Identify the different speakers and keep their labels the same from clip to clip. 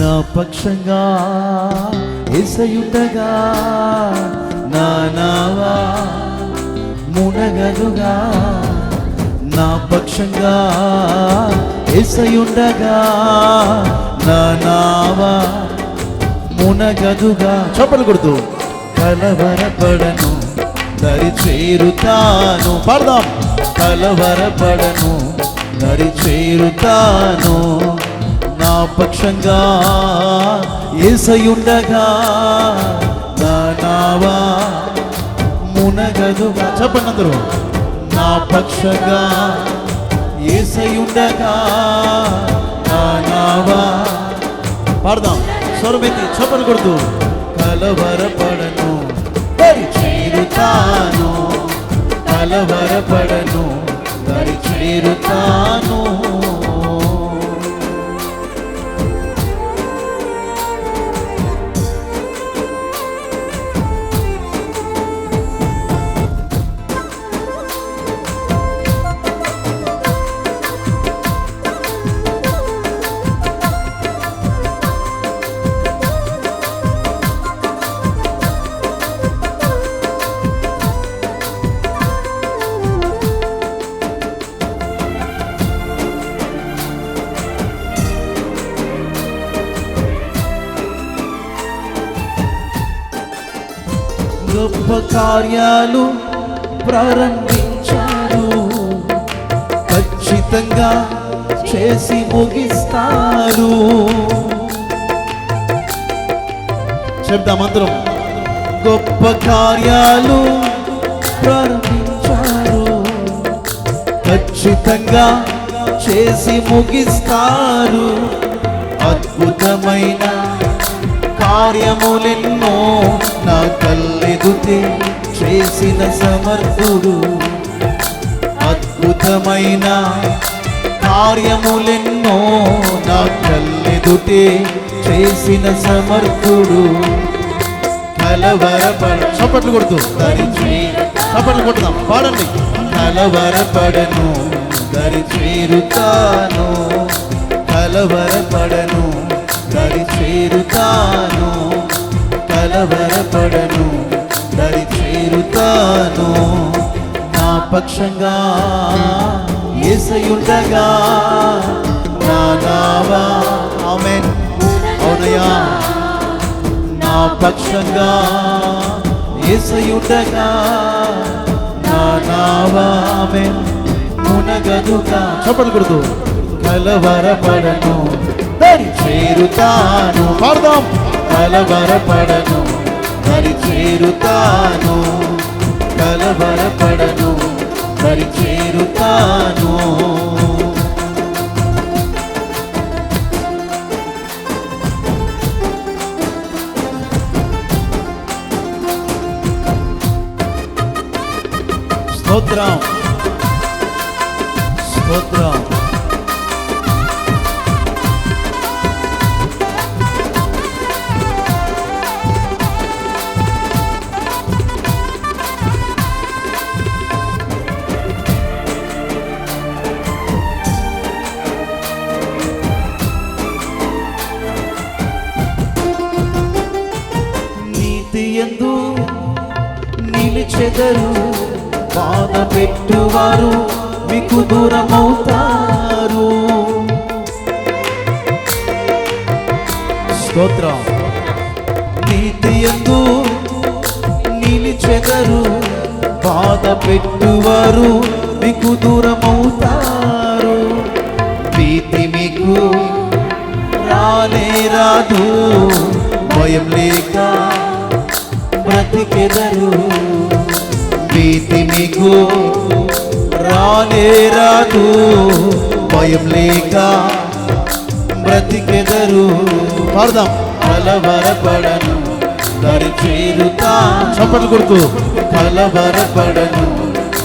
Speaker 1: నా పక్షంగా ఎసయుటగా నానావా మునగలుగా నా పక్షంగా ఎసయుండగా నానావా మునగదుగా చప్పలు కొడుతూ. కలవరపడను దరి చేరుతాను పాడదాం. కలవరపడను దరి చేరుతాను పక్షంగా ఏసయుండగా నా నావా మునగదుగా చెప్పండి నా పక్షంగా ఏసయుండగా నావా పాడదాం. స్వరమెత్తి చప్పలు కొడుతూ. కలవరపడను చేరుతాను కలవరపడను చేరుతాను గొప్ప కార్యాలు ప్రారంభించారు. ఖచ్చితంగా చేసి ముగిస్తారు. చెప్దాం అందరం. గొప్ప కార్యాలు ప్రారంభించారు. ఖచ్చితంగా చేసి ముగిస్తారు. అద్భుతమైన కార్యములెన్నో నా కల్లెదుతే చేసిన సమర్థుడు. అద్భుతమైన కార్యములెన్నో నా కల్లెదుటే చేసిన సమర్థుడు. కలవరపడ చప్పట్లు కొడుతూ దరి చప్పట్లు కొట్టుదాం పాడండి. కలవరపడను దరి చేరుతాను కలవరపడను దరి చేరుతాను కలవరపడను దరి చేరుతాను నా పక్షంగా ఏసయుండగా నా నావా ఆమెన్. అవునయ్యా. నా పక్షంగా ఏసయుండగా నా నావామె మునగదుగా చప్పట్లు కొడుతూ. కలవరపడను దరి చేరుతాను. పాడదాం. కలవరపడను. దరి చేరుతాను. కలవరపడను. దరి చేరుతాను. స్తోత్రం. స్తోత్రం. చెదరు బాధ పెట్టువారు మీకు దూరమవుతారు. స్తోత్రం. నీతి ఎందు నిలిచెదరు బాధ పెట్టువారు మీకు దూరమవుతారు. ప్రీతి మీకు రానే రాదు భయం లేక బ్రతికెదరు. ప్రీతి మీకు రానే రాదు. భయం లేక బ్రతికెదరు. పడదాం. కలవరపడను దరి చేరుతా చప్పట్లు కొడుతూ. కలవరపడను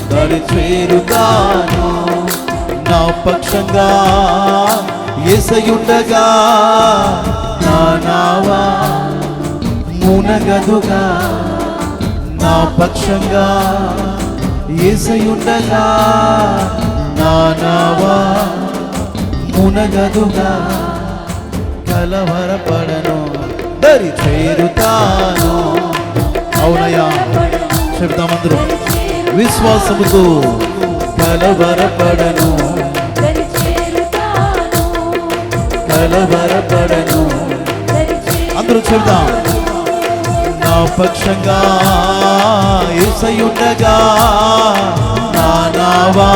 Speaker 1: దరి చేరుతాను నా పక్షంగా ఎసయుండగా నా నావా మునగదుగా. పక్షంగా ఏసయుండగా నానావా మునగదుగా కలవరపడను. దరి చేరుతాను. అవునయా చెప్తామందరూ విశ్వాసముతో కలవరపడను. కలవరపడను. అందరూ చెప్దాం. పక్షంగా ఏసయుండగా నా నావా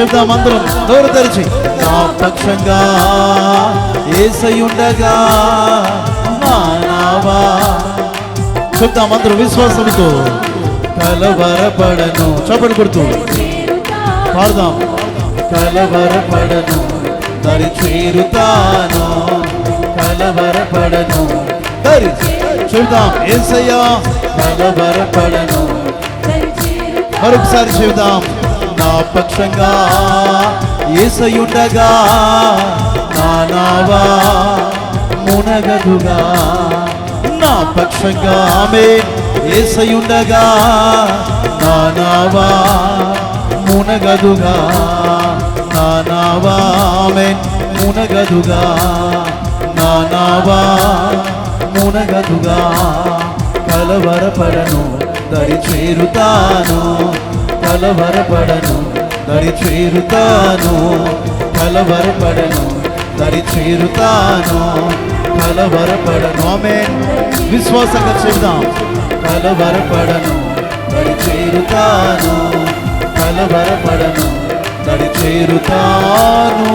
Speaker 1: చెప్దాం అందరం నోరు తెరిచి? నా పక్షంగా ఏసయుండగా నానావా. నావా చెప్దాం అందరూ విశ్వాసంతో కలవరపడను చప్పటి కొడుతూ. పాడదాం. కలవరపడను దరి చేరుతాను. కలవరపడను దరి చెబుదాం ఏసయ్యా. కలవరపడను మరొకసారి చెబుదాం నా పక్షంగా ఏసయుండగా నా నావా మునగదుగా. నా పక్షంగా ఆమె ఏసయుండగా నా నావా మునగదుగా. నా నావా ఆమె మునగదుగా. నా నావా మునగదుగా కలవరపడను దరి చేరుతాను కలవరపడను దరి చేరుతాను కలవరపడను దరి చేరుతాను కలవరపడను ఆమె విశ్వాసంగా చెప్దాం కలవరపడను దరి చేరుతాను కలవరపడను దరి చేరుతాను